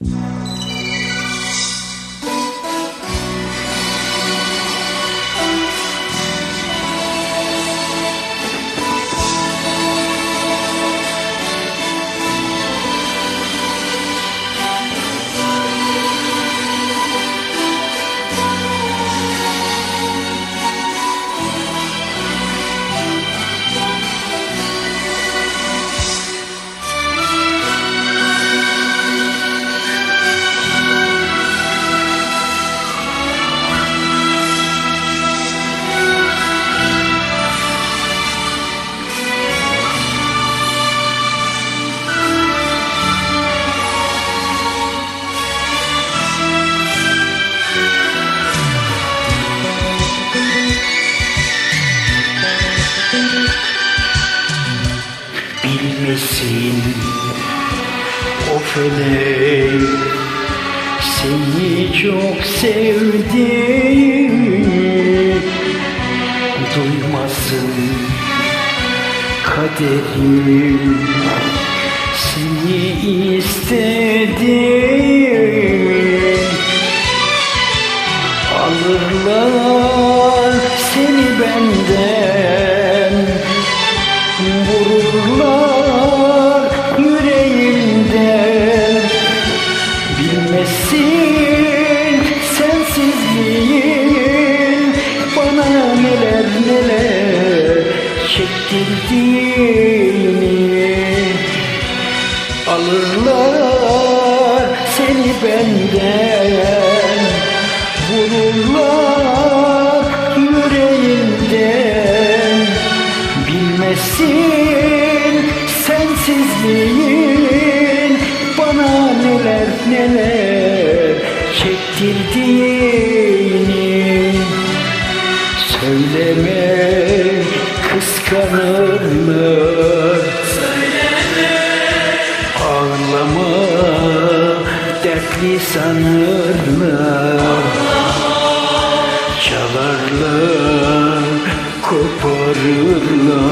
you Bilmesin o felek Seni çok sevdim. Duymasın kaderim Seni istedim. Alırlar seni benden Vururlar Bilmesin sensizliğin Bana neler neler çektirdiğini Alırlar seni benden Vururlar yüreğinden Bilmesin Söyleme kıskanırlar Ağlama dertli sanırlar. Çalarlar koparırlar.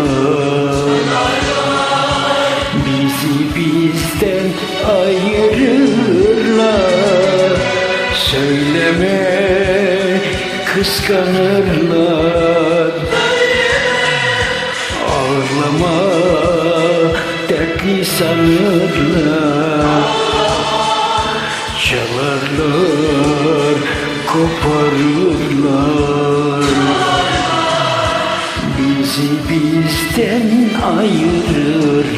Bizi bizden ayırırlar. Söyleme kıskanırlar. Ağlama dertli sanırlar Çalarlar koparırlar. Bizi bizden ayırırlar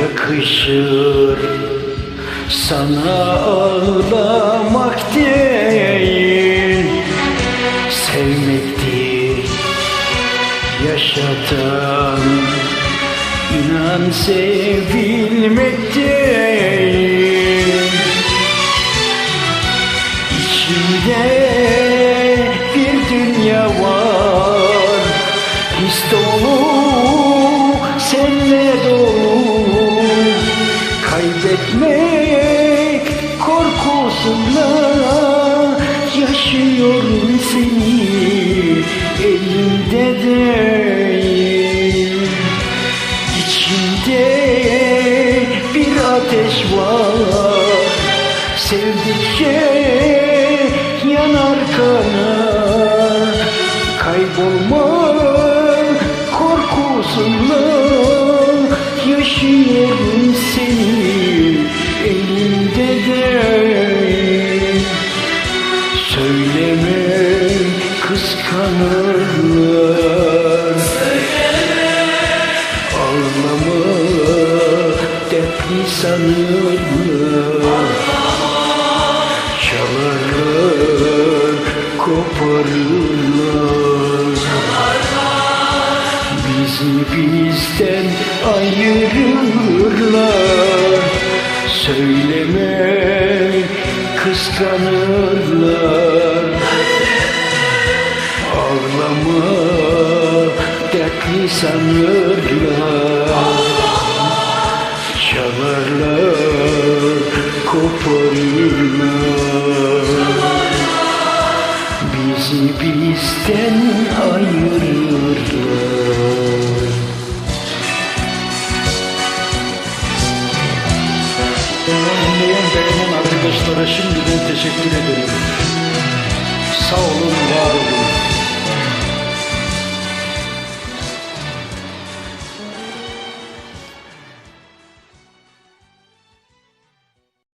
yakışır Sana ağlamak değil Sevmektir yaşatan İnan sevilmek değil. İçimde korkusuyla Yaşıyorum seni elimde değil. İçimde bir ateş var Sevdikçe görürler Anlamı dertli sanırlar Çalarlar, koparırlar. Bizi bizden ayırırlar. Söyleme kıskanırlar. Ağlama dertli sanırlar